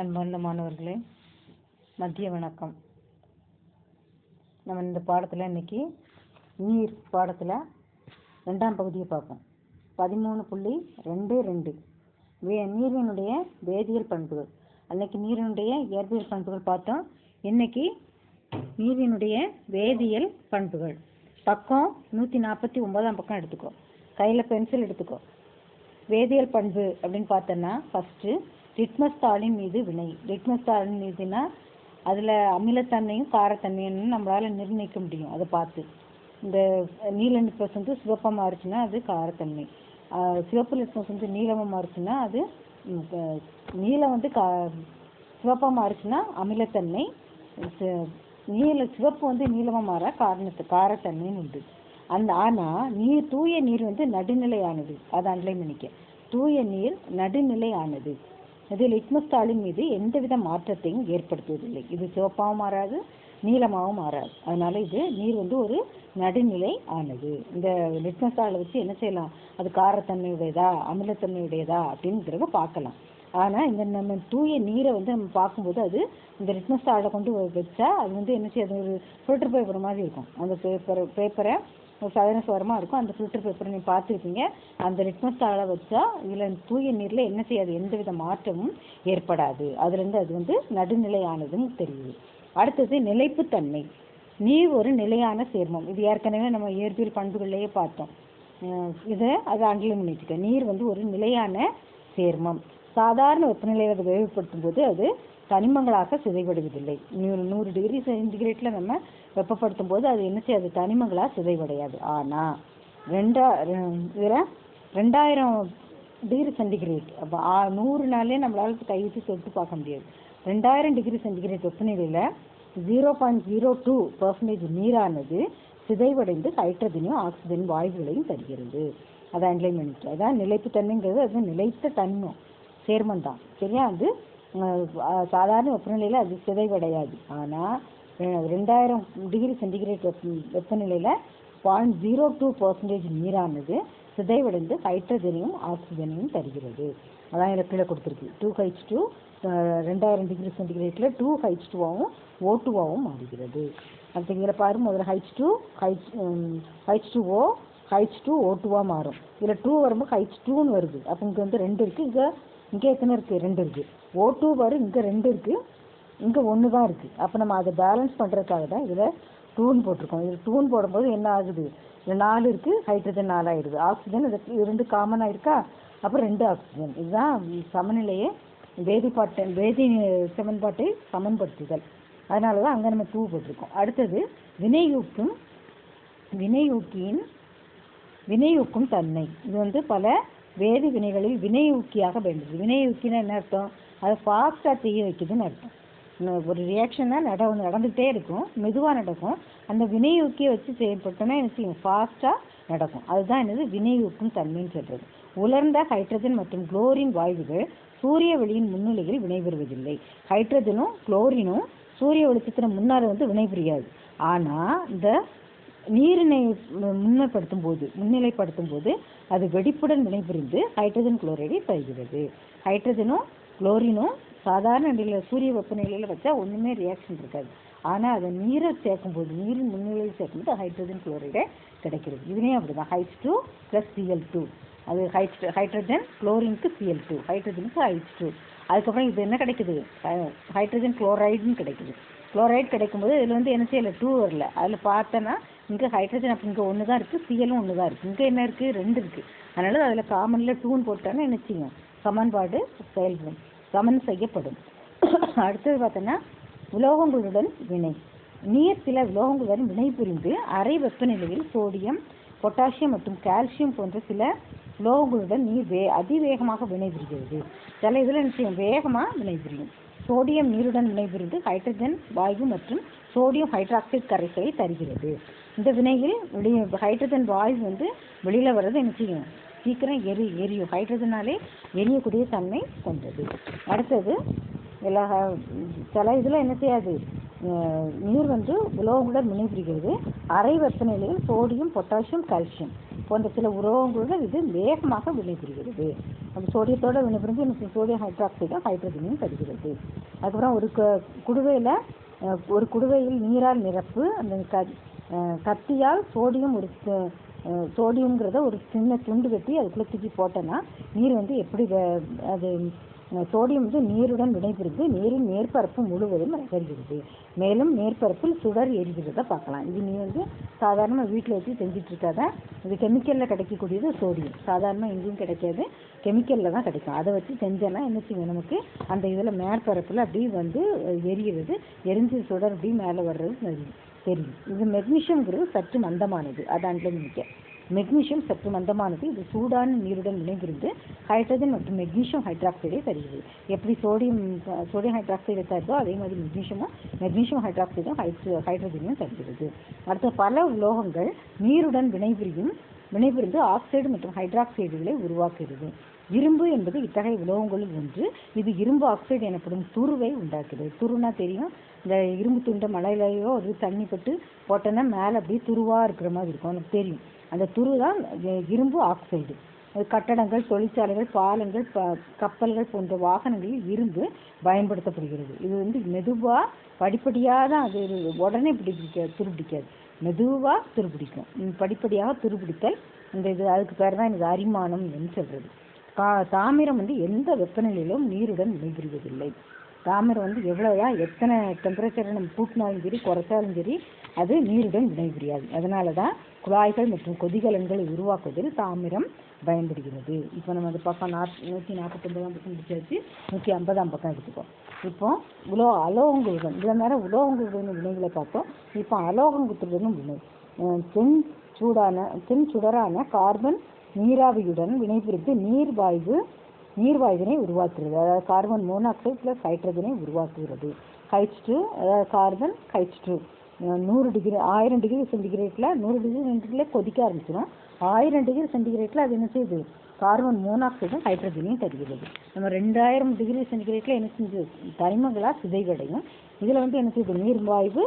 அன்பார்ந்த மாணவர்களே மதிய வணக்கம். நம்ம இந்த பாடத்தில் இன்னைக்கு நீர் பாடத்தில் ரெண்டாம் பகுதியை பார்ப்போம். பதிமூணு புள்ளி ரெண்டு ரெண்டு. வே நீரினுடைய வேதியியல் பண்புகள். அன்னைக்கு நீரினுடைய இயற்பியல் பண்புகள் பார்த்தோம். இன்னைக்கு நீரினுடைய வேதியியல் பண்புகள். பக்கம் நூற்றி நாற்பத்தி ஒன்பதாம் பக்கம் எடுத்துக்கோ. கையில் பென்சில் எடுத்துக்கோ. வேதியியல் பண்பு அப்படின்னு பார்த்தோன்னா ஃபஸ்ட்டு லிட்மஸ் தாளின் மீது வினை. லிட்மஸ் தாளின் மீதுனா அதில் அமிலத்தன்மையும் காரத்தன்மையும் நம்மளால் நிர்ணயிக்க முடியும். அதை பார்த்து. இந்த நீல லிட்மஸ் வந்து சிவப்பாக மாறுச்சுன்னா அது காரத்தன்மை. சிவப்பு லிட்மஸ் வந்து நீளமாக மாறுச்சுன்னா அது நீளம் நீலம் வந்து கா சிவப்பாக மாறுச்சுன்னா அமிலத்தன்மை. நீல சிவப்பு வந்து நீளமாக மாற காரணத்து காரத்தன்மைன்னு உண்டு. அந்த ஆனால் நீர் தூய நீர் வந்து நடுநிலையானது. அதை அண்டர்லைன் பண்ணிக்க. தூய நீர் நடுநிலையானது. இது லிட்மஸ் தாளின் மீது எந்தவித மாற்றத்தையும் ஏற்படுத்துவதில்லை. இது சிவப்பாகவும் மாறாது நீளமாகவும் மாறாது. அதனால இது நீர் வந்து ஒரு நடுநிலை ஆனது. இந்த லிட்மஸ் தாளை வச்சு என்ன செய்யலாம்? அது காரத்தன்மையுடையதா அமிலத்தன்மையுடையதா அப்படிங்கிறத பார்க்கலாம். ஆனால் இந்த நம்ம தூய நீரை வந்து நம்ம பார்க்கும்போது அது இந்த லிட்மஸ் தாளை கொண்டு வச்சா அது வந்து என்ன செய்யாது ஒரு ஃபில்டர் பேப்பர் மாதிரி இருக்கும். அந்த பேப்பர் பேப்பரை ஒரு சாதாரண சுவரமாக இருக்கும். அந்த ஃபில்டர் பேப்பரை நீங்கள் பார்த்துருப்பீங்க. அந்த லிட்மஸ் தாளை வச்சா இதில் தூய நீரில் என்ன செய்யாது? எந்தவித மாற்றமும் ஏற்படாது. அதுலேருந்து அது வந்து நடுநிலையானதுன்னு தெரியுது. அடுத்தது நிலைப்புத்தன்மை. நீர் ஒரு நிலையான சேர்மம். இது ஏற்கனவே நம்ம இயற்பியல் பண்புகள்லேயே பார்த்தோம். இதை அதை அண்டர்லைன் பண்ணி நீர் வந்து ஒரு நிலையான சேர்மம். சாதாரண வெப்பநிலையில் அதை வேகப்படுத்தும் போது அது தனிமங்களாக சிதைவடைவதில்லை. நூறு நூறு டிகிரி சென்டிகிரேட்டில் நம்ம வெப்பப்படுத்தும் போது அது என்ன செய்யாது? தனிமங்களாக சிதைவடையாது. ஆனால் ரெண்டா இதில் ரெண்டாயிரம் டிகிரி சென்டிகிரேட் அப்போ நூறு நாளே நம்மளால கை வச்சு தொட்டு பார்க்க முடியாது. ரெண்டாயிரம் டிகிரி சென்டிகிரேட் வெப்பநிலையில் zero point zero two percentage நீரானது சிதைவடைந்து ஹைட்ரஜனையும் ஆக்சிஜன் வாயுகளையும் தருகிறது. அதான் அண்டர்லைன் அதான் நிலைப்புத்தன்மைங்கிறது அது நிலைத்த தன்மம். சேர்மம் தான் சரியா? அது சாதாரண வெப்பநிலையில் அது சிதைவடையாது. ஆனால் ரெண்டாயிரம் டிகிரி சென்டிகிரேட் வெப்ப வெப்பநிலையில் பாயிண்ட் ஜீரோ டூ பர்சன்டேஜ் நீரானது சிதைவடைந்து ஹைட்ரஜனையும் ஆக்சிஜனையும் தருகிறது. அதான் இதில் கீழே கொடுத்துருக்கு. டூ ஹைச் டூ ரெண்டாயிரம் டிகிரி சென்டிகிரேட்டில் டூ ஹைச் டூவாகவும் ஓ டூவாகவும் மாறுகிறது. அடுத்து இதில் பாரு முதல்ல H two H H two O H two O டூவாக மாறும். இதில் டூ வரும்போது ஹைச் டூன்னு வருது. அப்போ இங்கே வந்து ரெண்டு இருக்குது இங்கே இங்கே எத்தனை இருக்குது ரெண்டு இருக்குது ஓ டூ வரும் இங்கே ரெண்டு இருக்குது இங்கே ஒன்று தான் இருக்குது அப்போ நம்ம அதை பேலன்ஸ் பண்ணுறதுக்காக தான் இதில் டூன் போட்டிருக்கோம். இதில் டூன் போடும்போது என்ன ஆகுது? இதில் நாலு இருக்குது ஹைட்ரஜன் நாலு ஆயிடுது ஆக்சிஜன் இது இது ரெண்டு காமனாக இருக்கா அப்புறம் ரெண்டு ஆக்சிஜன் இதுதான் சமநிலையை வேதிப்பாட்டை வேதி சமன்பாட்டை சமன்படுத்துதல். அதனால தான் அங்கே நம்ம டூ போட்டிருக்கோம். அடுத்தது வினையூக்கும் வினையூக்கியின் வினையூக்கும் தன்மை. இது வந்து பல வேதி வினைகளில் வினையூக்கியாக பயன்படுது. வினையூக்கினா என்ன அர்த்தம்? அதை ஃபாஸ்ட்டாக செய்ய வைக்குதுன்னு அர்த்தம். ஒரு ரியாக்ஷனாக நட நடந்துகிட்டே இருக்கும். மெதுவாக நடக்கும். அந்த வினையூக்கியை வச்சு செயல்பட்டோன்னா என்ன செய்யும்? ஃபாஸ்ட்டாக நடக்கும். அதுதான் என்னது? வினையூக்கும் தன்மைன்னு சொல்கிறது உலர்ந்த ஹைட்ரஜன் மற்றும் குளோரின் வாயுகள் சூரிய வெளியின் முன்னிலையில் வினைபெறுவதில்லை ஹைட்ரஜனும் குளோரினும் சூரிய வெளிச்சத்தின் முன்னால் வந்து வினைபுரியாது. ஆனால் இந்த நீரினை முன்னப்படுத்தும் போது முன்னிலைப்படுத்தும் போது அது வெடிப்புடன் வினைபுரிந்து ஹைட்ரஜன் குளோரைடை தருகிறது ஹைட்ரஜனும் குளோரினும் சாதாரண நிலையில் சூரிய வெப்பநிலையில் வச்சா ஒன்றுமே ரியாக்ஷன் இருக்காது. ஆனால் அதை நீரை சேர்க்கும்போது நீரின் முன்னிலையில் சேர்க்கும்போது ஹைட்ரஜன் குளோரைடை கிடைக்கிறது. இதுலேயும் அப்படிதான். H two plus C L two அது ஹைட் ஹைட்ரஜன் குளோரினுக்கு சிஎல் டூ ஹைட்ரஜனுக்கு ஹைச் டூ அதுக்கப்புறம் இது என்ன கிடைக்குது? ஹைட்ரஜன் குளோரைடுன்னு கிடைக்குது. குளோரைட் கிடைக்கும்போது இதில் வந்து என்ன செய்யலை? டூ வரல. அதில் பார்த்தோன்னா இங்கே ஹைட்ரஜன் அப்போ இங்கே ஒன்று தான் இருக்குது சிஎலும் ஒன்று தான் இருக்குது இங்கே என்ன இருக்குது ரெண்டு இருக்குது அதனால் அதில் காமனில் டூன் போட்டாங்கன்னா என்ன செய்யும்? சமன்பாடு செயல்படும். சமன் செய்யப்படும். அடுத்தது பார்த்தோன்னா உலோகங்களுடன் வினை. நீர் சில உலோகங்களுடன் வினை புரிந்து அரை வெப்பநிலையில் சோடியம் பொட்டாசியம் மற்றும் கால்சியம் போன்ற சில உலோகங்களுடன் நீர் வே அதிவேகமாக வினைபுரிகிறது சில இதில் நிச்சயம் வேகமாக வினைபுரியும் சோடியம் நீருடன் வினைபுரிந்து ஹைட்ரஜன் வாயு மற்றும் சோடியம் ஹைட்ராக்சைடு கரைசலை தருகிறது. இந்த வினையில் வெளியே ஹைட்ரஜன் வாய்ஸ் வந்து வெளியில் வர்றது என்ன செய்யும் சீக்கிரம் எரி எரியும் ஹைட்ரஜனாலே எரியக்கூடிய தன்மை கொண்டது. அடுத்தது எல்லா சில இதில் என்ன செய்யாது? நீர் வந்து உலோகங்களுடன் வினைபுரிகிறது அரை வெப்பநிலையில் சோடியம் பொட்டாசியம் கால்சியம் போன்ற சில உலோகங்களுடன் இது வேகமாக வினைபுரிகிறது அந்த சோடியத்தோட வினைபுரிஞ்சு எனக்கு சோடியம் ஹைட்ராக்சைடும் ஹைட்ரஜனையும் தருகிறது. அதுக்கப்புறம் ஒரு க குடுவையில் ஒரு குடுவையில் நீரால் நிரப்பு அந்த கத்தியால் சோடியம் ஒரு சோடியம்ங்கிறத ஒரு சின்ன துண்டு கட்டி அதுக்குள்ளே தூக்கி போட்டோன்னா நீர் வந்து எப்படி அது சோடியம் வந்து நீருடன் வினைபுரிந்து நீரின் மேற்பரப்பு முழுவதும் வருகிறது மேலும் மேற்பரப்பில் சுடர் எரிகிறத பார்க்கலாம். இது நீ வந்து சாதாரணமாக வீட்டில் வச்சு செஞ்சிட்ருக்காத. இது கெமிக்கலில் கிடைக்கக்கூடியது சோடியம் சாதாரணமாக எங்கேயும் கிடைக்காது. கெமிக்கலில் தான் கிடைக்கும். அதை வச்சு செஞ்சோன்னா என்ன செய்யும் நமக்கு? அந்த இதில் மேற்பரப்பில் அப்படியே வந்து எரிகிறது. எரிஞ்சு சுடர் அப்படியே மேலே வர்றது தெரியும் தெரியும். இது மெக்னீஷியம்ங்கிறது சற்று மந்தமானது. அதான் நினைக்க. மெக்னீஷியம் சற்று மந்தமானது. இது சூடான நீருடன் வினைபுரிந்து ஹைட்ரஜன் மற்றும் மெக்னீஷியம் ஹைட்ராக்சைடை தருகிறது. எப்படி சோடியம் சோடியம் ஹைட்ராக்சைடை தருதோ அதே மாதிரி மெக்னீஷியமும் மெக்னீஷியம் ஹைட்ராக்சைடும் ஹைட்ரோ ஹைட்ரஜனையும் தருகிறது. அடுத்து பல உலோகங்கள் நீருடன் வினைபுரியும் வினைபுரிந்து ஆக்சைடு மற்றும் ஹைட்ராக்சைடுகளை உருவாக்குகிறது. இரும்பு என்பது இத்தகைய உலோகங்களில் ஒன்று. இது இரும்பு ஆக்சைடு எனப்படும் துருவை உண்டாக்குகிறது துருனா தெரியும். இந்த இரும்பு துண்டை மலையிலையோ ஒரு தண்ணி பட்டு போட்டோன்னா மேலே அப்படியே துருவாக இருக்கிற மாதிரி இருக்கும். எனக்கு தெரியும். அந்த துரு தான் இரும்பு ஆக்சைடு. கட்டடங்கள் தொழிற்சாலைகள் பாலங்கள் ப கப்பல்கள் போன்ற வாகனங்களில் இரும்பு பயன்படுத்தப்படுகிறது. இது வந்து மெதுவாக படிப்படியாக தான் அது உடனே பிடிக்க துருப்பிடிக்காது. மெதுவாக துருப்பிடிக்கும். படிப்படியாக துருப்பிடித்தல் இந்த இது அதுக்கு பேர் தான் எனக்கு அரிமானம் என்று சொல்கிறது கா தாமிரம் வந்து எந்த வெப்பநிலையிலும் நீருடன் வினைபுரிவதில்லை தாமிரம் வந்து எவ்வளோதான் எத்தனை டெம்பரேச்சரை நம்ம கூட்டினாலும் சரி குறைச்சாலும் சரி அது நீருடன் வினைபுரியாது அதனால தான் குழாய்கள் மற்றும் கொதிகலன்களை உருவாக்குவதில் தாமிரம் பயன்படுகிறது. இப்போ நம்ம அந்த பக்கம் நாற் நூற்றி நாற்பத்தொம்பதாம் பக்கம் முடிச்சாச்சு. நூற்றி ஐம்பதாம் பக்கம் எடுத்துக்கோம் இப்போ உலோ அலோகங்களுடன் இவ்வளோ நேரம் உலோகங்களுடன் வினைகளை பார்த்தோம். இப்போ அலோகங்குத்துடனும் வினை. தென் சூடான தென் சுடரான கார்பன் நீராவியுடன் வினைபுரிந்து நீர்வாய்வு நீர்வாயுவினை உருவாக்குகிறது. அதாவது கார்பன் மோனாக்சைடு ப்ளஸ் ஹைட்ரஜனை உருவாக்குகிறது. ஹைச் டூ அதாவது கார்பன் ஹைச் டூ நூறு டிகிரி ஆயிரம் டிகிரி சென்டிகிரேட்டில் நூறு டிகிரி சென்டிகிரேட்டில் கொதிக்க ஆரம்பிச்சிடும் ஆயிரம் டிகிரி சென்டிகிரேட்டில் அது என்ன செய்யுது? கார்பன் மோனாக்சைடும் ஹைட்ரஜனையும் தருகிறது. நம்ம ரெண்டாயிரம் டிகிரி சென்டிகிரேட்டில் என்ன செஞ்சு தனிமங்களாக சிதைவடையும். இதில் வந்து என்ன செய்யுது? நீர்வாயு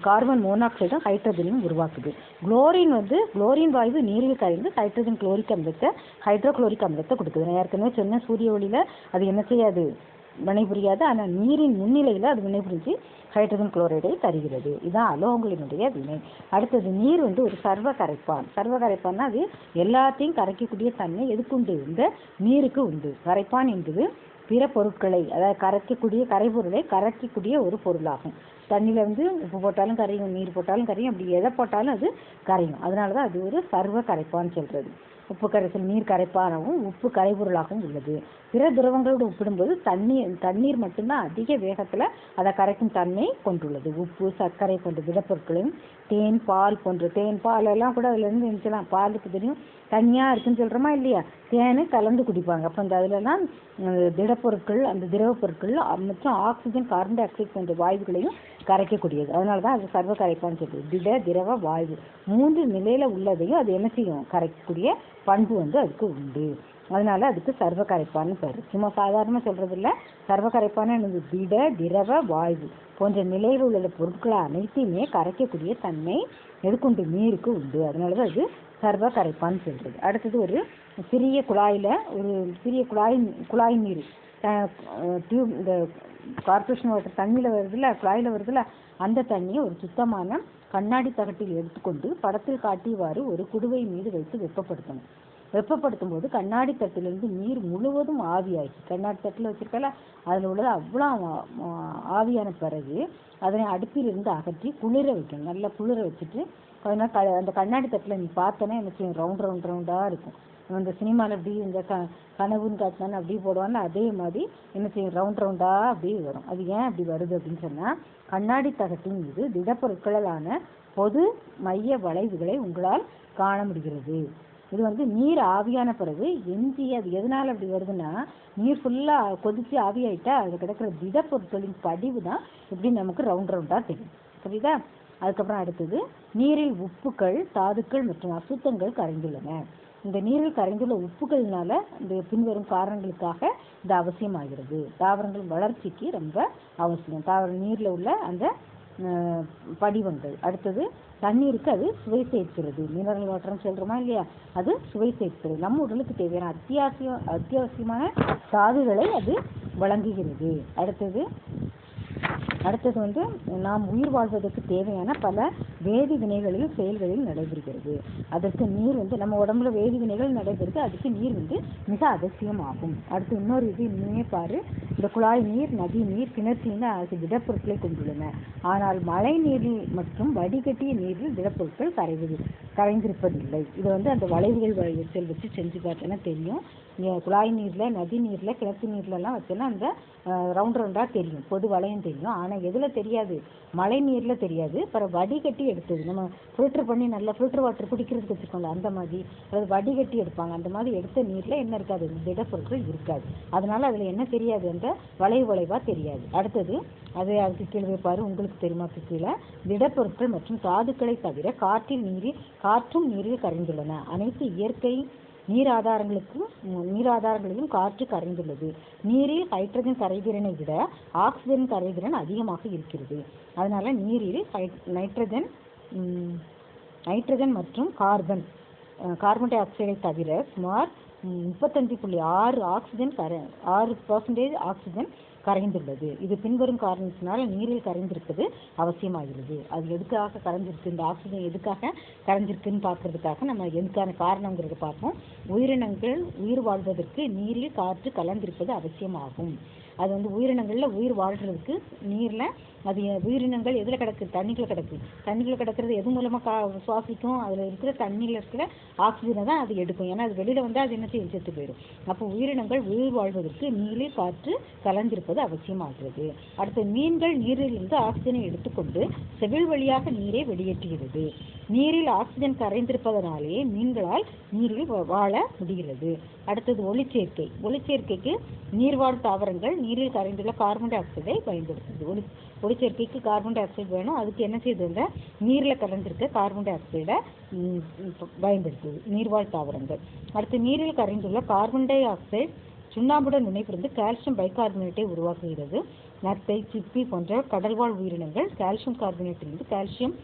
கார்பன் மோனாக்சைடும் ஹைட்ரஜனையும் உருவாக்குது. குளோரின் வந்து குளோரின் வாயு நீரில் கரைந்து ஹைட்ரஜன் குளோரிக் அமிலத்தை ஹைட்ரோகுளோரிக் அமிலத்தை கொடுக்குது. நான் ஏற்கனவே சொன்னேன் சூரிய ஒளியில் அது என்ன செய்யாது? வினைபுரியாது. ஆனால் நீரின் முன்னிலையில் அது வினைபுரிஞ்சு ஹைட்ரஜன் குளோரைடை தருகிறது. இதுதான் அலோகங்களினுடைய வினை. அடுத்தது நீர் வந்து ஒரு சர்வ கரைப்பான். சர்வ கரைப்பான்னா அது எல்லாத்தையும் கரைக்கக்கூடிய தன்மை எதுக்கு உண்டு இந்த நீருக்கு உண்டு. கரைப்பான் என்பது பிற பொருட்களை அதாவது கரைக்கக்கூடிய கரைபொருளை கரைக்கக்கூடிய ஒரு பொருளாகும். தண்ணியில் வந்து உப்பு போட்டாலும் கரையும் நீர் போட்டாலும் கரையும் அப்படி எதை போட்டாலும் அது கரையும். அதனால தான் அது ஒரு சர்வ கரைப்பான்னு சொல்கிறது உப்பு கரைசல் நீர் கரைப்பானாகவும் உப்பு கரைபொருளாகவும் உள்ளது. பிற திரவங்களோடு ஒப்பிடும்போது தண்ணீர் தண்ணீர் மட்டும்தான் அதிக வேகத்தில் அதை கரைக்கும் தன்மை கொண்டுள்ளது. உப்பு சர்க்கரை போன்ற திடப்பொருட்களையும் தேன் பால் போன்ற தேன் பால் எல்லாம் கூட அதுலேருந்து இருந்துச்சுலாம் பாலுக்கு தெரியும். தனியாக இருக்குன்னு சொல்கிறோமா இல்லையா? தேனு கலந்து குடிப்பாங்க. அப்போ அந்த அதிலலாம் திடப்பொருட்கள் அந்த திரவ பொருட்கள் மற்றும் ஆக்சிஜன் கார்பன் டை ஆக்சைடு போன்ற வாயுக்களையும் கரைக்கக்கூடியது. அதனால தான் அது சர்வ கரைப்பான்னு சொல்லுது திட திரவ வாயு. மூன்று நிலையில் உள்ளதையும் அது என்ன செய்யும்? கரைக்கக்கூடிய பண்பு வந்து அதுக்கு உண்டு. அதனால அதுக்கு சர்வ கரைப்பான்னு பேர். சும்மா சாதாரணமாக சொல்றது இல்லை சர்வ கரைப்பான திட திரவ வாயு. போன்ற நிலையில் உள்ள பொருட்களை அனைத்தையுமே கரைக்கக்கூடிய தன்மை எதுக்குண்டு நீருக்கு உண்டு. அதனால தான் அது சர்வ கரைப்பான்னு சொல்றது. அடுத்தது ஒரு சிறிய குழாயில் ஒரு சிறிய குழாய் குழாய் நீர். டியூப் இந்த கார்பரேஷன் வாட்டர் தண்ணியில் வருதுல்ல குழாயில் வருதுல்ல அந்த தண்ணியை ஒரு சுத்தமான கண்ணாடி தகட்டில் எடுத்துக்கொண்டு படத்தில் காட்டியவாறு ஒரு குடுவை மீது வைத்து வெப்பப்படுத்தணும். வெப்பப்படுத்தும் போது கண்ணாடி தட்டிலிருந்து நீர் முழுவதும் ஆவியாகி கண்ணாடி தட்டில் வச்சிருக்கல அதில் உள்ளது அவ்வளோ ஆவியான பிறகு அதனை அடுப்பிலிருந்து அகற்றி குளிர வைக்கணும். நல்லா குளிர வச்சுட்டு கொஞ்ச நேரம் க அந்த கண்ணாடி தட்டில் நீ பார்த்தோன்னா என்ன செய்யும் ரவுண்ட் ரவுண்ட் ரவுண்டாக இருக்கும். இந்த சினிமாவில் அப்படி இந்த க கனவுன்னு காட்டினாலும் அப்படியே போடுவாங்க அதே மாதிரி என்ன செய்யும்? ரவுண்ட் ரவுண்டாக அப்படியே வரும். அது ஏன் அப்படி வருது அப்படின்னு சொன்னால் கண்ணாடி தகட்டின் மீது திடப்பொருட்களான பொது மைய வளைவுகளை உங்களால் காண முடிகிறது. இது வந்து நீர் ஆவியான பிறகு எஞ்சி அது எதனால் அப்படி வருதுன்னா நீர் ஃபுல்லாக கொதித்து ஆவியாயிட்டா அது கிடக்கிற திடப்பொருட்களின் படிவு தான் இப்படி நமக்கு ரவுண்ட் ரவுண்டாக தெரியும். புரியுதா? அதுக்கப்புறம் அடுத்தது நீரில் உப்புக்கள் தாதுக்கள் மற்றும் அசுத்தங்கள் கரைந்துள்ளன. இந்த நீரில் கரைந்துள்ள உப்புகள்னால இந்த பின்வரும் காரணங்களுக்காக இது அவசியமாகிறது. தாவரங்கள் வளர்ச்சிக்கு ரொம்ப அவசியம். தாவர நீரில் உள்ள அந்த படிவங்கள். அடுத்தது தண்ணீருக்கு அது சுவை சேர்க்கிறது. மினரல் வாட்டர்னு சொல்கிறோமா இல்லையா? அது சுவை சேர்க்கிறது. நம்ம உடலுக்கு தேவையான அத்தியாவசிய அத்தியாவசியமான தாதுகளை அது வழங்குகிறது. அடுத்தது அடுத்தது வந்து நாம் உயிர் வாழ்வதற்கு தேவையான பல வேதி வினைகளையும் செயல்களில் நடைபெறுகிறது. அதற்கு நீர் வந்து நம்ம உடம்புல வேதி வினைகள் நடைபெறுது அதுக்கு நீர் வந்து மிக அவசியமாகும். அடுத்து இன்னொரு இது இன்னுமே பாரு இந்த குழாய் நீர் நதி நீர் கிணற்று நீர் ஆகிய திடப்பொருட்களை கொண்டுள்ளன. ஆனால் மழை நீரில் மற்றும் வடிகட்டிய நீரில் திடப்பொருட்கள் கரைவது கரைந்திருப்பதில்லை. இது வந்து அந்த வளைவுகள் வழியத்தில் வச்சு செஞ்சு பார்த்தோன்னா தெரியும். குழாய் நீரில் நதி நீரில் கிணத்து நீர்லலாம் வச்சோன்னா அந்த ரவுண்ட் ரவுண்டாக தெரியும். பொது வளையம் தெரியும். ஆனால் எதில் தெரியாது? மழை நீரில் தெரியாது. அப்புறம் வடிகட்டி எடுத்தது. நம்ம ஃபில்டர் பண்ணி நல்லா ஃபில்டர் வாட்டர் குடிக்கிறதுக்கு வச்சுருக்கோம்ல அந்த மாதிரி. அதாவது வடிகட்டி எடுப்பாங்க. அந்த மாதிரி எடுத்த நீரில் என்ன இருக்காது? திடப்பொருட்கள் இருக்காது. அதனால் அதில் என்ன தெரியாது? அந்த வளைவு வளைவாக தெரியாது. அடுத்தது அது அதுக்கு கீழே பாரு உங்களுக்கு தெரியுமா கீழே? திடப்பொருட்கள் மற்றும் தாதுக்களை தவிர காற்றில் நீரில் காற்றும் நீரில் கரைந்துள்ளன. அனைத்து இயற்கை நீர் ஆதாரங்களுக்கும் நீர் ஆதாரங்களிலும் காற்று கரைந்துள்ளது. நீரில் ஹைட்ரஜன் கரைதிறனை விட ஆக்சிஜன் கரைதிறன் அதிகமாக இருக்கிறது. அதனால நீரில் நைட்ரஜன் நைட்ரஜன் மற்றும் கார்பன் கார்பன் டை ஆக்சைடை தவிர சுமார் முப்பத்தஞ்சு புள்ளி ஆறு ஆக்சிஜன் கரை ஆறு பர்சன்டேஜ் ஆக்சிஜன் கரைந்துள்ளது. இது பின்வரும் காரணத்தினால் நீரில் கரைந்திருப்பது அவசியமாகிறது. அது எதுக்காக கரைஞ்சிருக்கு இந்த ஆக்சிஜன் எதுக்காக கரைஞ்சிருக்குன்னு பார்க்கறதுக்காக நம்ம எதுக்கான காரணங்கிறத பார்ப்போம். உயிரினங்கள் உயிர் வாழ்வதற்கு நீரில் காற்று கலந்திருப்பது அவசியமாகும். அது வந்து உயிரினங்களில் உயிர் வாழ்றதுக்கு நீரில் அது உயிரினங்கள் எதில் கிடக்கு? தண்ணிக்குள்ள கிடக்கு. தண்ணிக்குள்ள கிடக்கிறது எது மூலமாக கா சுவாசிக்கும்? அதில் இருக்கிற தண்ணியில் இருக்கிற ஆக்சிஜனை தான் அது எடுக்கும். ஏன்னா அது வெளியில் வந்தால் அது என்ன செய்யும்? செத்து போயிடும். அப்போ உயிரினங்கள் உயிர் வாழ்வதற்கு நீரில் காற்று கலந்திருப்பது அவசியமாகிறது. அடுத்து மீன்கள் நீரிலிருந்து ஆக்சிஜனை எடுத்துக்கொண்டு செவில் வழியாக நீரை வெளியேற்றுகிறது. நீரில் ஆக்சிஜன் கரைந்திருப்பதனாலேயே மீன்களால் நீரில் வா- வாழ முடிகிறது. அடுத்தது ஒளிச்சேர்க்கை. ஒளிச்சேர்க்கைக்கு நீர்வாழ் தாவரங்கள் நீரில் கரைந்துள்ள கார்பன் டை ஆக்சைடை பயன்படுத்துது ஒளி ஒளிச்சேர்க்கைக்கு கார்பன் டை ஆக்சைடு வேணும். அதுக்கு என்ன செய்யுது நீரில் கரைஞ்சிருக்க கார்பன் டை ஆக்சைடை பயன்படுத்துது. நீர்வாழ் தாவரங்கள். அடுத்து நீரில் கரைந்துள்ள கார்பன் டை ஆக்சைடு சுண்ணாம்புடன் வினைபுரிந்து கால்சியம் பைகார்பனேட்டை உருவாக்குகிறது. நத்தை சிப்பி போன்ற கடல்வாழ் உயிரினங்கள் கால்சியம் கார்பனேட்டிலிருந்து கால்சியம்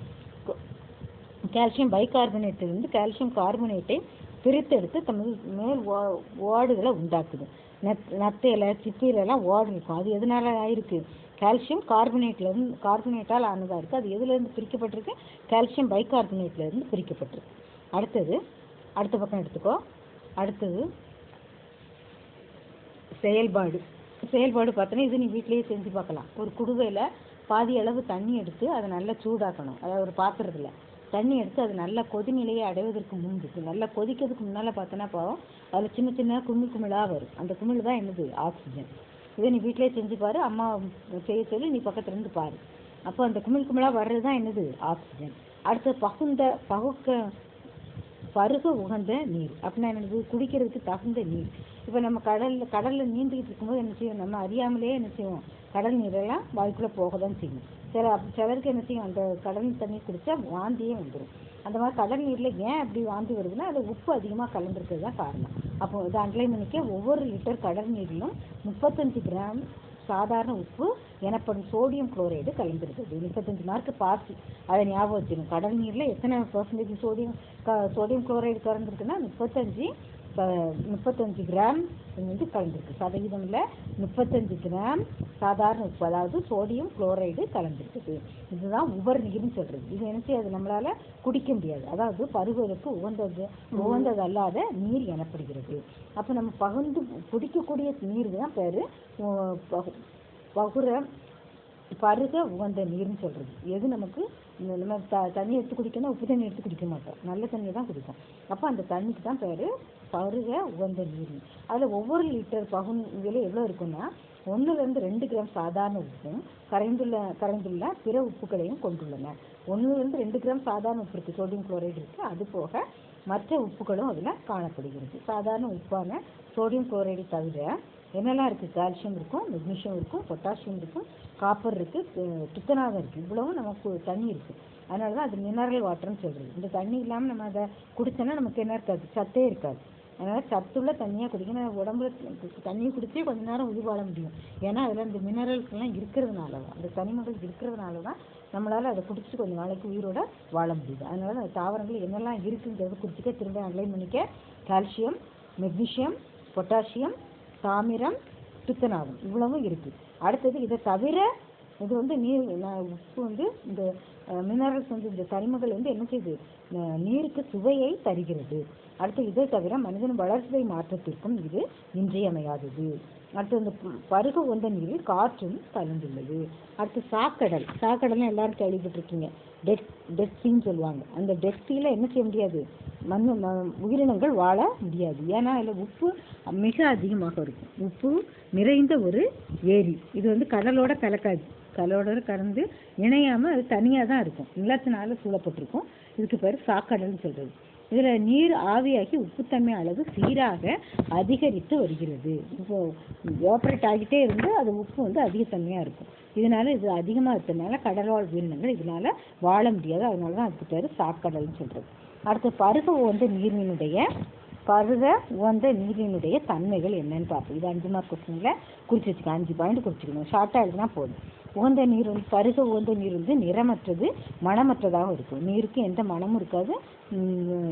கால்சியம் பைகார்பனேட்டிலிருந்து கால்சியம் கார்பனேட்டை பிரித்தெடுத்து தமது மேல் ஓ- ஓடுகளை உண்டாக்குது. நத் நத்தையில சிப்பியில எல்லாம் ஓடு இருக்கும். அது எதனால ஆயிருக்கு? கால்சியம் கார்பனேட்ல இருந்து கார்பனேட்டால் ஆனதாக இருக்குது அது எதுலேருந்து பிரிக்கப்பட்டிருக்கு? Calcium by கார்பனேட்லேருந்து பிரிக்கப்பட்டிருக்கு. அடுத்தது அடுத்த பக்கம் எடுத்துக்கோ. அடுத்தது செயல்பாடு. செயல்பாடு பார்த்தோன்னா இது நீ வீட்டிலேயே செஞ்சு பார்க்கலாம். ஒரு குடுவையில் பாதி அளவு தண்ணி எடுத்து அதை நல்லா சூடாக்கணும். அதாவது ஒரு பாத்திரத்தில் தண்ணி எடுத்து அது நல்லா கொதிநிலையை அடைவதற்கு முன்பு நல்லா கொதிக்கிறதுக்கு முன்னால் பார்த்தோன்னா பாவம் அதில் சின்ன சின்ன குமிழ் குமிழாக வரும். அந்த குமிழ் தான் என்னது? ஆக்சிஜன். இதை நீ வீட்டிலே செஞ்சு பாரு அம்மா செய்ய சொல்லி நீ பக்கத்துல இருந்து பாரு. அப்போ அந்த குமிழ் குமிழாக வர்றது தான் என்னது? ஆக்சிஜன். அடுத்து பகுந்த பகுக்க பருக உகந்த நீர். அப்படின்னா என்னது? குடிக்கிறதுக்கு தகுந்த நீர். இப்போ நம்ம கடல்ல கடல்ல நீந்திக்கிட்டு இருக்கும்போது என்ன செய்யும்? நம்ம அறியாமலே என்ன செய்வோம்? கடல் நீரெல்லாம் வாய்க்குள்ளே போக தான் செய்யும். சில சிலருக்கு என்ன செய்யும்? அந்த கடல் தண்ணி குடிச்சா வாந்தியே வந்துடும் அந்த மாதிரி கடல் நீரில் ஏன் அப்படி வாந்தி வருதுன்னா அது உப்பு அதிகமாக கலந்துருக்கிறது தான் காரணம். அப்போ இது அண்டலைமணிக்க ஒவ்வொரு லிட்டர் கடல் நீரிலும் முப்பத்தஞ்சு கிராம் சாதாரண உப்பு எனப்படும் சோடியம் குளோரைடு கலந்துருக்குது முப்பத்தஞ்சு மார்க் பாசி. அதை ஞாபகம் வச்சுக்கணும். கடல் நீரில் எத்தனை பர்சன்டேஜ் சோடியம் க- சோடியம் குளோரைடு கலந்துருக்குன்னா முப்பத்தஞ்சு முப்பத்தஞ்சு கிராம் வந்து கலந்துருக்கு. சதவீதமில் முப்பத்தஞ்சு கிராம் சாதாரண உப்பு அதாவது சோடியம் குளோரைடு கலந்துருக்குது. இதுதான் உவர் நீர்னு சொல்றது. இது என்ன செய்யாது? நம்மளால குடிக்க முடியாது. அதாவது பருவதற்கு உகந்தது உகந்தது அல்லாத நீர் எனப்படுகிறது. அப்ப நம்ம பகுந்து குடிக்கக்கூடிய நீர் தான் பேரு பகு- பகுர பருக உகந்த நீர்னு சொல்கிறது எது நமக்கு? நம்ம த தண்ணி எடுத்து குடிக்கணும் உப்பு தண்ணி எடுத்து குடிக்க மாட்டோம். நல்ல தண்ணி தான் குடிப்போம். அப்போ அந்த தண்ணிக்கு தான் பேர் பருக உகந்த நீர். அதில் ஒவ்வொரு லிட்டர் பகுன் இதில் எவ்வளோ இருக்குன்னா ஒன்றுலேருந்து ரெண்டு கிராம் சாதாரண உப்பும் கரைந்துள்ள கரைந்துள்ள பிற உப்புகளையும் கொண்டுள்ளன. ஒன்றுலேருந்து ரெண்டு கிராம் சாதாரண உப்பு இருக்குது சோடியம் குளோரைடு இருக்குது அது போக மற்ற உப்புகளும் அதில் காணப்படுகிறது. சாதாரண உப்பான சோடியம் குளோரைடு தவிர என்னெல்லாம் இருக்குது கால்சியம் இருக்கும் மெக்னீஷியம் இருக்கும் பொட்டாசியம் இருக்கும் காப்பர் இருக்குது துத்தநாதம் இருக்குது இவ்வளவும் நமக்கு தண்ணி இருக்குது அதனால தான் அது மினரல் வாட்டர்னு சொல்கிறது இந்த தண்ணி இல்லாமல் நம்ம அதை குடித்தோன்னா நமக்கு என்ன இருக்காது? சத்தே இருக்காது. அதனால் சத்துள்ள தண்ணியாக குடிக்கணும். உடம்புல தண்ணி குடிச்சே கொஞ்ச நேரம் உயிர் வாழ முடியும். ஏன்னா அதில் அந்த மினரல்ஸ்லாம் இருக்கிறதுனால தான். அந்த தனிமங்கள் இருக்கிறதுனால தான் நம்மளால் அதை குடிச்சிட்டு கொஞ்சம் நாளைக்கு உயிரோட வாழ முடியுது. அதனால அந்த தாவரங்கள் என்னெல்லாம் இருக்குங்கிறத குடிச்சிக்க திரும்ப அலைன் பண்ணிக்க கால்சியம் மெக்னீஷியம் பொட்டாசியம் தாமிரம் துத்தநாகம் இவ்வளவும் இருக்குது அடுத்தது இதை தவிர இது வந்து நீர் உப்பு வந்து இந்த மினரல்ஸ் வந்து இந்த கரிமங்கள் வந்து என்ன செய்யுது நீருக்கு சுவையை தருகிறது. அடுத்து இதை தவிர மனிதன் வளர்ச்சிதை மாற்றத்திற்கும் இது இன்றியமையாதது. அடுத்து இந்த பருகு பருக உந்த நீரில் காற்றும் கலந்துள்ளது. அடுத்து சாக்கடல். சாக்கடல்னு எல்லாரும் கேள்விப்பட்டிருக்கீங்க. டெட் டெட் சொல்லுவாங்க. அந்த டெட் என்ன செய்ய முடியாது? மண் ம- உயிரினங்கள் வாழ முடியாது. ஏன்னா அதில் உப்பு மிக அதிகமாக இருக்கும். உப்பு நிறைந்த ஒரு ஏரி. இது வந்து கடலோட கலக்காது. கடலோட கலந்து இணையாமல் அது தனியாக தான் இருக்கும். நிலத்தினால சூழப்பட்டிருக்கும். இதுக்கு பேர் சாக்கடல்னு சொல்கிறது இதில் நீர் ஆவியாகி உப்புத்தன்மை அளவு சீராக அதிகரித்து வருகிறது. இப்போ எவாபரேட் ஆகிட்டே இருந்து அது உப்பு வந்து அதிகத்தன்மையாக இருக்கும். இதனால இது அதிகமாக இருக்கிறதுனால கடல்வாழ் உயிரினங்கள் இதனால வாழ முடியாது. அதனால தான் அதுக்கு பேர் சாக்கடல்னு சொல்கிறது அடுத்து பருக உகந்த நீரினுடைய பருக உகந்த நீரினுடைய தன்மைகள் என்னன்னு பார்ப்போம். இது அஞ்சு மார்க் கொஸ்டின்ல குறிச்சு வச்சுக்கணும் அஞ்சு பாயிண்ட் குறிச்சிக்கணும் ஷார்ட்டாக எழுதுனா போதும். உகந்த நீர் வந்து பருக உகந்த நீர் வந்து நிறமற்றது மனமற்றதாகவும் இருக்கும். நீருக்கு எந்த மனமும் இருக்காது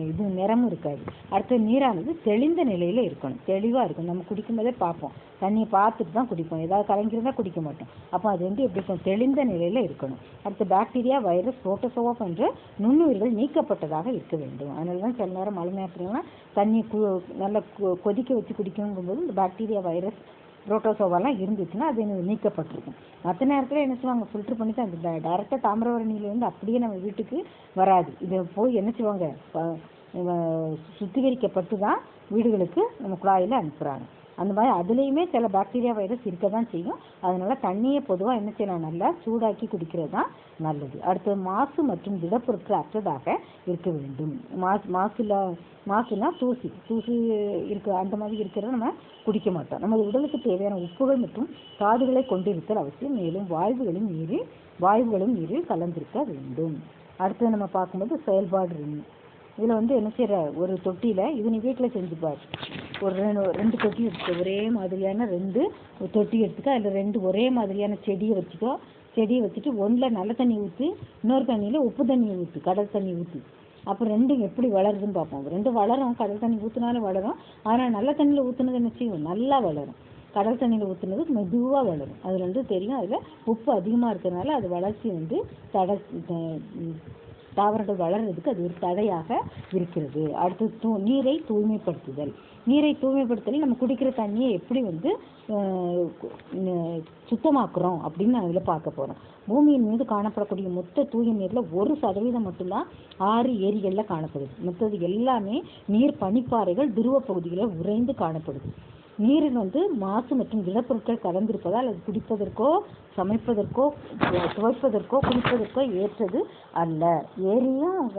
இது நிறமும் இருக்காது. அடுத்து நீரானது தெளிந்த நிலையில் இருக்கணும். தெளிவாக இருக்கும் நம்ம குடிக்கும்போதே பார்ப்போம். தண்ணியை பார்த்துட்டு தான் குடிப்போம். ஏதாவது கலங்கிருந்தா குடிக்க மாட்டோம். அப்போ அது வந்து எப்படி இருக்கும்? தெளிந்த நிலையில் இருக்கணும். அடுத்து பாக்டீரியா வைரஸ் புரோட்டோசோவா போன்ற நுண்ணுயிர்கள் நீக்கப்பட்டதாக இருக்க வேண்டும். அதனால தான் சில நேரம் மழை நேரத்துலலாம் தண்ணியை கு நல்லா கொ- கொதிக்க வச்சு குடிக்கணுங்கும்போது இந்த பாக்டீரியா வைரஸ் புரோட்டோசோவாலாம் இருந்துச்சுன்னா அது நீக்கப்பட்டிருக்கும். மற்ற நேரத்தில் என்ன செய்வாங்க ஃபில்டர் பண்ணி தான் டேரெக்டாக தாமிரவரணியிலேருந்து அப்படியே நம்ம வீட்டுக்கு வராது. இதை போய் என்ன செய்வாங்க? சுத்திகரிக்கப்பட்டு தான் வீடுகளுக்கு நம்ம குழாயில் அனுப்புகிறாங்க அந்த மாதிரி அதுலேயுமே சில பாக்டீரியா வைரஸ் இருக்க தான் செய்யும். அதனால தண்ணியை பொதுவாக என்ன செய்யலாம்? நல்லா சூடாக்கி குடிக்கிறது தான் நல்லது. அடுத்து மாசு மற்றும் திடப்பொருட்கள் அற்றதாக இருக்க வேண்டும். மாசு மாசுல மாசுனா தூசி. தூசி இருக்க அந்த மாதிரி இருக்கிறத நம்ம குடிக்க மாட்டோம். நமது உடலுக்கு தேவையான உப்புகள் மற்றும் தாதுகளை கொண்டிருத்தல் அவசியம். மேலும் வாயுகளும் நீரில் வாயுகளும் நீரில் கலந்திருக்க வேண்டும். அடுத்து நம்ம பார்க்கும்போது செயல்பாடு இதில் வந்து என்ன செய்கிற ஒரு தொட்டியில் இது நீ வீட்டில் செஞ்சுப்பார் ஒரு ரெண்டு ரெண்டு தொட்டி எடுத்துக்கோ. ஒரே மாதிரியான ரெண்டு தொட்டி எடுத்துக்கோ. அதில் ரெண்டு ஒரே மாதிரியான செடியை வச்சுக்கோ. செடியை வச்சுட்டு ஒன்றில் நல்ல தண்ணி ஊற்றி இன்னொரு தண்ணியில் உப்பு தண்ணி ஊற்று கடல் தண்ணி ஊற்றி அப்புறம் ரெண்டும் எப்படி வளருதுன்னு பார்ப்போம். ரெண்டும் வளரும். கடல் தண்ணி ஊற்றினாலும் வளரும். ஆனால் நல்ல தண்ணியில் ஊற்றுனது என்ன செய்யும்? நல்லா வளரும். கடல் தண்ணியில் ஊற்றுனது மெதுவாக வளரும். அது ரெண்டும் தெரியும். அதில் உப்பு அதிகமாக இருக்கிறதுனால அது வளர்ச்சி வந்து தடை தாவரங்கள் வளர்றதுக்கு அது ஒரு தடையாக இருக்கிறது. அடுத்து தூ நீரை தூய்மைப்படுத்துதல். நீரை தூய்மைப்படுத்தல் நம்ம குடிக்கிற தண்ணியை எப்படி வந்து சுத்தமாக்குறோம் அப்படின்னு அதில் பார்க்க போகிறோம் பூமியின் மீது காணப்படக்கூடிய மொத்த தூய நீரில் ஒரு சதவீதம் மட்டும்தான் ஆறு ஏரிகளில் காணப்படுது. மற்றது எல்லாமே நீர் பனிப்பாறைகள் துருவ பகுதிகளில் உறைந்து காணப்படுது. நீரில் வந்து மாசு மற்றும் திடப்பொருட்கள் கலந்திருப்பதால் அது குடிப்பதற்கோ சமைப்பதற்கோ துவைப்பதற்கோ குடிப்பதற்கோ ஏற்றது அல்ல. ஏரியும்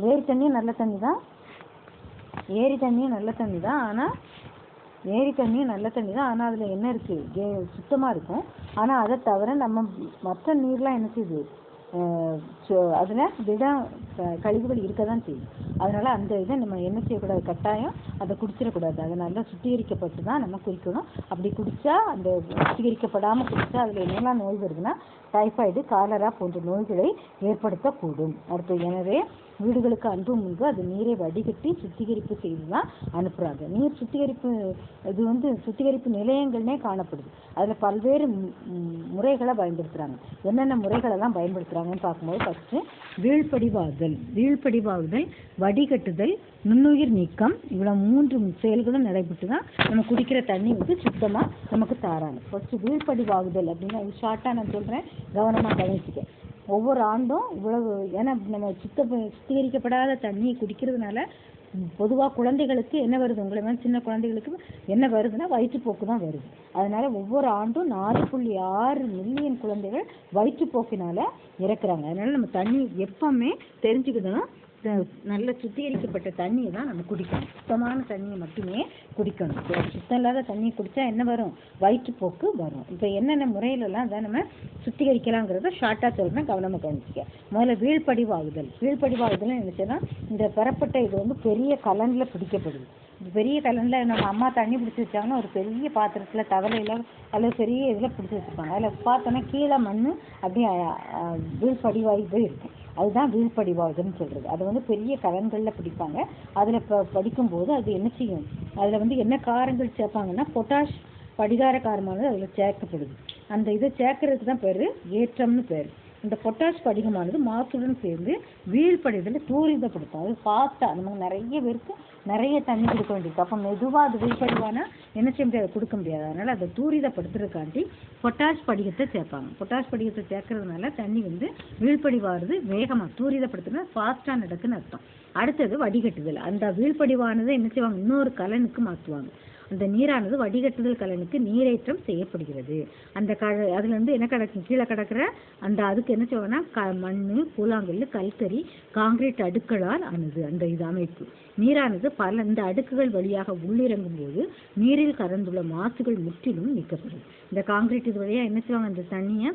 ஏரி தண்ணியும் நல்ல தண்ணி தான். ஏரி தண்ணியும் நல்ல தண்ணி தான். ஆனால் ஏரி தண்ணியும் நல்ல தண்ணி தான். ஆனால் அதில் என்ன இருக்குது கே- சுத்தமாக இருக்கும். ஆனால் அதை தவிர நம்ம மற்ற நீர்லாம் என்ன செய்யுது அதில் விட க- கழிவுகள் இருக்க தான் செய்யும். அதனால் அந்த இதை நம்ம என்ன செய்யக்கூடாது? கட்டாயம் அதை குடிச்சிடக்கூடாது. அதை நல்லா சுத்திகரிக்கப்பட்டு தான் நம்ம குடிக்கணும். அப்படி குடித்தா அந்த சுத்திகரிக்கப்படாமல் குடித்தா அதில் என்னெல்லாம் நோய் வருதுன்னா டைஃபாய்டு காலரா போன்ற நோய்களை ஏற்படுத்தக்கூடும். அடுத்து எனவே வீடுகளுக்கு அனுப்பும் முன்பு அது நீரை வடிகட்டி சுத்திகரிப்பு செய்து தான் அனுப்புகிறாங்க நீர் சுத்திகரிப்பு இது வந்து சுத்திகரிப்பு நிலையங்கள்னே காணப்படுது. அதில் பல்வேறு முறைகளை பயன்படுத்துகிறாங்க என்னென்ன முறைகளை எல்லாம் பார்க்கும்போது ஃபஸ்ட்டு வீழ்படிவாகுதல் வீழ்படிவாகுதல் வடிகட்டுதல் நுண்ணுயிர் நீக்கம் இவ்வளோ மூன்று செயல்களும் நடைபெற்று தான் நம்ம குடிக்கிற தண்ணி வந்து சுத்தமாக நமக்கு தாராங்க. ஃபஸ்ட்டு வீழ்படிவாகுதல் அப்படின்னா இது ஷார்ட்டாக நான் சொல்கிறேன் கவனமாக கவனிச்சுக்க. ஒவ்வொரு ஆண்டும் இவ்வளவு ஏன்னா நம்ம சுத்த சுத்திகரிக்கப்படாத தண்ணியை குடிக்கிறதுனால பொதுவாக குழந்தைகளுக்கு என்ன வருது? உங்களை மாதிரி சின்ன குழந்தைகளுக்கு என்ன வருதுன்னா வயிற்றுப்போக்கு தான் வருது. அதனால ஒவ்வொரு ஆண்டும் நாலு புள்ளி ஆறு மில்லியன் குழந்தைகள் வயிற்றுப்போக்கினால இறக்குறாங்க. அதனால நம்ம தண்ணி எப்பவுமே தெரிஞ்சுக்கணும். நல்ல சுத்திகரிக்கப்பட்ட தண்ணியை தான் நம்ம குடிக்கணும். சுத்தமான தண்ணியை மட்டுமே குடிக்கணும். சுத்தம் இல்லாத தண்ணியை குடித்தா என்ன வரும்? வயிற்றுப்போக்கு வரும். இப்போ என்னென்ன முறையிலலாம் அதை நம்ம சுத்திகரிக்கலாங்கிறத ஷார்ட்டாக சொல்கிறேன் கவனமாக கவனிச்சிக்க. முதல்ல வீழ்படிவாகுதல். வீழ்படிவாகுதல் நினைச்சேன்னா இந்த பெறப்பட்ட இது வந்து பெரிய கலனில் பிடிக்கப்படுது. பெரிய கலனில் நம்ம அம்மா தண்ணி பிடிச்சி வச்சாங்கன்னா ஒரு பெரிய பாத்திரத்தில் தவளையில் அல்லது பெரிய இதில் பிடிச்சி வச்சுருப்பாங்க. அதில் பார்த்தோன்னா கீழே மண் அப்படியே அஹ், வீழ்படிவாகி போய் இருக்கும். அதுதான் வீழ்படிவாதம்னு சொல்கிறது அது வந்து பெரிய கலன்களில் பிடிப்பாங்க. அதில் இப்போ படிக்கும்போது அது என்ன செய்யும்? அதில் வந்து என்ன காரங்கள் சேர்ப்பாங்கன்னா பொட்டாஷ் படிகார காரமானது அதில் சேர்க்கப்படுது. அந்த இதை சேர்க்கறதுக்கு தான் பேர் ஏற்றம்னு பேர். இந்த பொட்டாஷ் படிகமானது மாசுடன் சேர்ந்து வீழ்படிதலை தூரிதப்படுத்தும். அது ஃபாஸ்ட்டாக நமக்கு நிறைய பேருக்கு நிறைய தண்ணி கொடுக்க வேண்டியது அப்போ மெதுவாக அது வீழ்படிவானா என்ன செய்ய முடியாது கொடுக்க முடியாது. அதனால் அதை தூரிதப்படுத்துறதுக்காண்டி பொட்டாஷ் படிகத்தை சேர்ப்பாங்க. பொட்டாஷ் படிகத்தை சேர்க்கறதுனால தண்ணி வந்து வீழ்படிவாகிறது வேகமாக தூரிதப்படுத்துனா ஃபாஸ்ட்டாக நடக்குன்னு அர்த்தம். அடுத்தது வடிகட்டுதல். அந்த வீழ்படிவானதை என்ன செய்வாங்க? இன்னொரு கலனுக்கு மாற்றுவாங்க அந்த நீரானது வடிகட்டுதல் கலனுக்கு நீரேற்றம் செய்யப்படுகிறது. அந்த க அதுலேருந்து என்ன கிடக்கும் கீழே கிடக்கிற அந்த அதுக்கு என்ன செய்வாங்கன்னா க மண் கூழாங்கல் கல்கரி காங்கிரீட் அடுக்களால் ஆனது அந்த இது அமைப்பு. நீரானது பல இந்த அடுக்குகள் வழியாக உள்ளிறங்கும் போது நீரில் கலந்துள்ள மாசுகள் முற்றிலும் நீக்கப்படும். இந்த காங்கிரீட் இது வழியாக என்ன செய்வாங்க அந்த தண்ணியை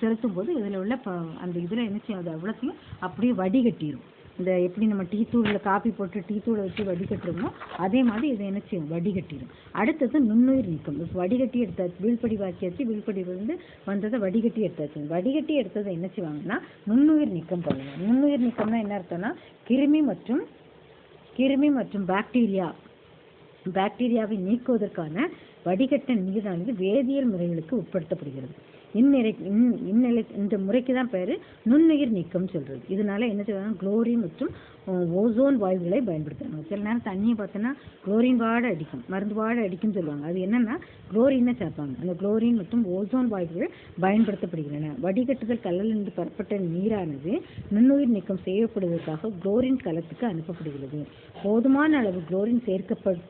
செலுத்தும் போது இதில் உள்ள ப- அந்த இதில் என்ன செய்யும்? அது அவ்வளோத்தையும் அப்படியே வடிகட்டிடும் இந்த எப்படி நம்ம டீ தூளில் காப்பி போட்டு டீ தூளை வச்சு வடிகட்டுறோமோ அதே மாதிரி இதை என்ன செய்யும்? வடிகட்டிடும். அடுத்தது நுண்ணுயிர் நீக்கம். இப்போ வடிகட்டி எடுத்தாச்சு வீழ்படி வாக்கியாச்சு வீழ்படி வந்து வந்ததை வடிகட்டி எடுத்தாச்சு. வடிகட்டி எடுத்ததை என்ன செய்வாங்கன்னா நுண்ணுயிர் நீக்கம் பண்ணுவாங்க. நுண்ணுயிர் நீக்கம்னா என்ன அர்த்தம்னா கிருமி மற்றும் கிருமி மற்றும் பாக்டீரியா பாக்டீரியாவை நீக்குவதற்கான வடிகட்ட நீரானது வேதியியல் முறைகளுக்கு உட்படுத்தப்படுகிறது. இந்நிறை இந் இந்நிலை இந்த முறைக்கு தான் பேர் நுண்ணுயிர் நீக்கம் சொல்கிறது இதனால என்ன செய்வாங்க குளோரின் மற்றும் ஓசோன் வாயுகளை பயன்படுத்துறாங்க. சில நேரம் தண்ணியை பார்த்தோன்னா குளோரின் வாடை அடிக்கும் மருந்து வாடை அடிக்கும்னு சொல்லுவாங்க. அது என்னன்னா குளோரினை சேர்ப்பாங்க. அந்த குளோரின் மற்றும் ஓசோன் வாயுகள் பயன்படுத்தப்படுகின்றன. வடிகட்டுதல் கல்லலிருந்து பெறப்பட்ட நீரானது நுண்ணுயிர் நீக்கம் செய்யப்படுவதற்காக குளோரின் கலத்துக்கு அனுப்பப்படுகிறது. போதுமான அளவு குளோரின் சேர்க்கப்பட்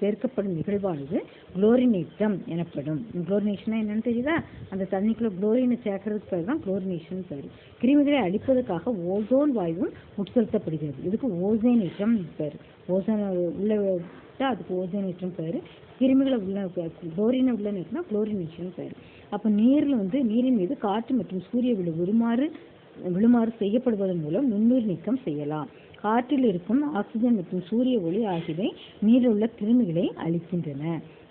சேர்க்கப்படும் நிகழ்வானது குளோரினேற்றம் எனப்படும். குளோரினேஷனா என்னன்னு தெரியுதா? அந்த தண்ணிக்குள்ள குளோரினை சேர்க்கறதுக்கு பேர் தான் குளோரினேஷன் பேர். கிருமிகளை அழிப்பதற்காக ஓசோன் வாயுவும் உட்செலுத்தப்படுகிறது. இதுக்கு ஓசோனேற்றம் பேர். ஓசோன் உள்ள அதுக்கு ஓசோனேற்றம் பேர். கிருமிகளை உள்ள குளோரினை உள்ள நேரம்னா குளோரினேஷன் பேர். அப்போ நீரில் வந்து நீரின் மீது காற்று மற்றும் சூரிய விழு விழுமாறு விழுமாறு செய்யப்படுவதன் மூலம் நுண்ணுயிர் நீக்கம் செய்யலாம். காற்றில் இருக்கும் ஆக்சிஜன் மற்றும் சூரிய ஒளி ஆகியவை நீரிலுள்ள கிருமிகளை அழிக்கின்றன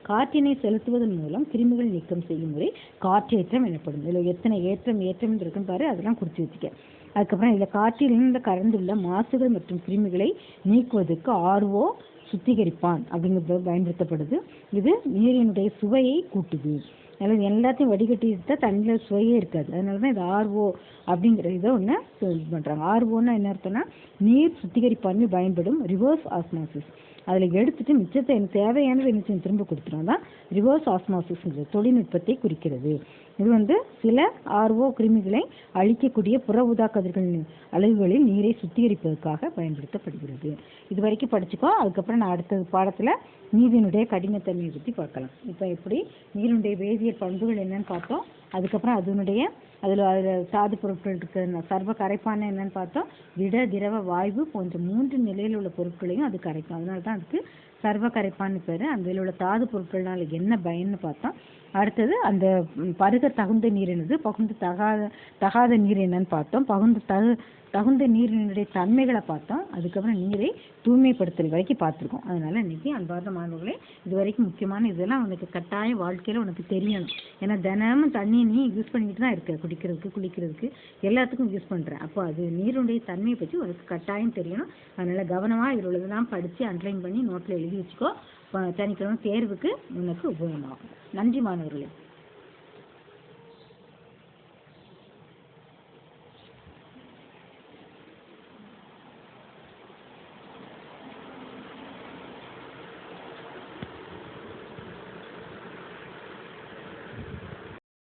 காற்றினை செலுத்துவதன் மூலம் கிருமிகள் நீக்கம் செய்யும் முறை காற்றேற்றம் எனப்படும். இதில் எத்தனை ஏற்றம் ஏற்றம் இருக்குன்னு பாரு அதெல்லாம் குறித்து வச்சுக்க. அதுக்கப்புறம் இதில் காற்றிலிருந்து கலந்துள்ள மாசுகள் மற்றும் கிருமிகளை நீக்குவதற்கு ஆர்ஓ சுத்திகரிப்பான் அப்படிங்கிறது பயன்படுத்தப்படுது. இது நீரினுடைய சுவையை கூட்டுது. அல்லது எல்லாத்தையும் வடிகட்டிட்டு தண்ணியில் சுவையே இருக்காது. அதனால தான் இது ஆர்ஓ அப்படிங்கிற இதை ஒன்று இது பண்ணுறாங்க ஆர்ஓன்னா என்ன அர்த்தம்னா நீர் சுத்திகரிப்பான்மை பயன்படும் ரிவர்ஸ் ஆஸ்மாசிஸ் அதில் எடுத்துட்டு மிச்சத்தை எனக்கு தேவையானது என்ன செய்யும்? திரும்ப கொடுத்துரும். தான் ரிவர்ஸ் ஆஸ்மாசிஸ்ங்கிற தொழில்நுட்பத்தை குறிக்கிறது. இது வந்து சில ஆர்ஓ கிருமிகளை அழிக்கக்கூடிய புற ஊதா கதிர்கள் அளவுகளில் நீரை சுத்திகரிப்பதற்காக பயன்படுத்தப்படுகிறது. இது வரைக்கும் படிச்சுக்கோ. அதுக்கப்புறம் நான் அடுத்த பாடத்தில் நீரினுடைய கடினத்தன்மையை பற்றி பார்க்கலாம். இப்போ எப்படி நீரினுடைய வேதியியல் பண்புகள் என்னன்னு பார்த்தோம். அதுக்கப்புறம் அதனுடைய அதில் அதில் தாது பொருட்கள் இருக்கிற சர்வ கரைப்பான என்னன்னு பார்த்தோம் திட திரவ வாய்வு போன்ற மூன்று நிலையில் உள்ள பொருட்களையும் அது கரைக்கும். அதனால தான் அதுக்கு சர்வ கரைப்பான்னு பேர். அந்த உள்ள தாது பொருட்கள்னால என்ன பயன்னு பார்த்தோம் அடுத்தது அந்த பருக தகுந்த நீர் என்னது? பகுந்து தகாத தகாத நீர் என்னன்னு பார்த்தோம். பகுந்து தகு தகுந்த நீரினுடைய தன்மைகளை பார்த்தோம். அதுக்கப்புறம் நீரை தூய்மைப்படுத்தல் வரைக்கும் பார்த்துருக்கோம். அதனால இன்னைக்கு அன்பார்ந்த மாணவர்களே இது வரைக்கும் முக்கியமான இதெல்லாம் உனக்கு கட்டாயம் வாழ்க்கையில் உனக்கு தெரியணும். ஏன்னா தினமும் தண்ணியை நீ யூஸ் பண்ணிக்கிட்டு தான் இருக்க. குடிக்கிறதுக்கு குளிக்கிறதுக்கு எல்லாத்துக்கும் யூஸ் பண்ணுறேன் அப்போ அது நீருடைய தன்மையை பற்றி உனக்கு கட்டாயம் தெரியணும். அதனால கவனமாக இதில் உள்ளதெல்லாம் படிச்சு அண்டர்லைன் பண்ணி நோட்டில் எழுதி வச்சுக்கோ. சனிக்கிழமை தேர்வுக்கு உனக்கு உபயோகமாகும். நன்றி மாணவர்களே.